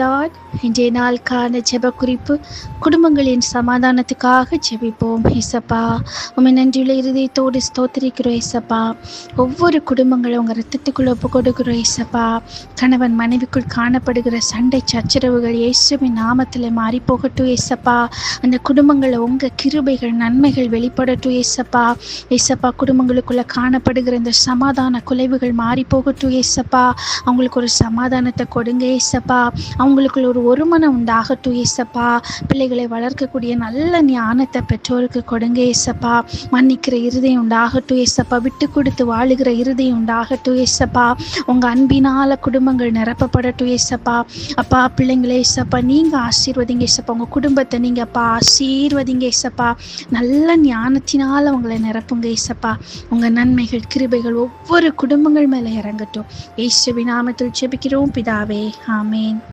Lord இன்றைய நாளுக்கான ஜெப குறிப்பு குடும்பங்களின் சமாதானத்துக்காக ஜெபிப்போம் ஏசப்பா. உண்மை நன்றியுள்ள இருதயத்தோடு ஸ்தோத்திரிக்கிறோம் ஏசப்பா. ஒவ்வொரு குடும்பங்களும் உங்கள் ரத்தத்துக்குள்ளே ஒப்பு கொடுக்கிறோம் ஏசப்பா. கணவன் மனைவிக்குள் காணப்படுகிற சண்டை சச்சரவுகள் இயேசுவின் நாமத்தில் மாறி போகட்டும் ஏசப்பா. அந்த குடும்பங்களை உங்கள் கிருபைகள் நன்மைகள் வெளிப்படட்டும் ஏசப்பா. ஏசப்பா குடும்பங்களுக்குள்ளே காணப்படுகிற இந்த சமாதான குலைவுகள் மாறி போகட்டும் ஏசப்பா. அவங்களுக்கு ஒரு சமாதானத்தை கொடுங்க ஏசப்பா. அவங்களுக்குள்ள ஒரு ஒருமனம் உண்டாகட்டும் ஏசப்பா. பிள்ளைகளை வளர்க்கக்கூடிய நல்ல ஞானத்தை பெற்றோருக்கு கொடுங்க ஏசப்பா. மன்னிக்கிற இருதயம் உண்டாகட்டும் ஏசப்பா. விட்டு கொடுத்து வாழுகிற இருதயம் உண்டாகட்டும் ஏசப்பா. உங்கள் அன்பினால் குடும்பங்கள் நிரப்பப்படட்டும் ஏசப்பா. அப்பா பிள்ளைங்களே ஏசப்பா நீங்கள் ஆசீர்வதிங்க ஏசப்பா. உங்கள் குடும்பத்தை நீங்கள் அப்பா ஆசீர்வதிங்க ஏசப்பா. நல்ல ஞானத்தினால் உங்களை நிரப்புங்க ஏசப்பா. உங்கள் நன்மைகள் கிருபைகள் ஒவ்வொரு குடும்பங்கள் மேலே இறங்கட்டும். இயேசுவின் நாமத்தில் செபிக்கிறோம் பிதாவே. ஆமேன்.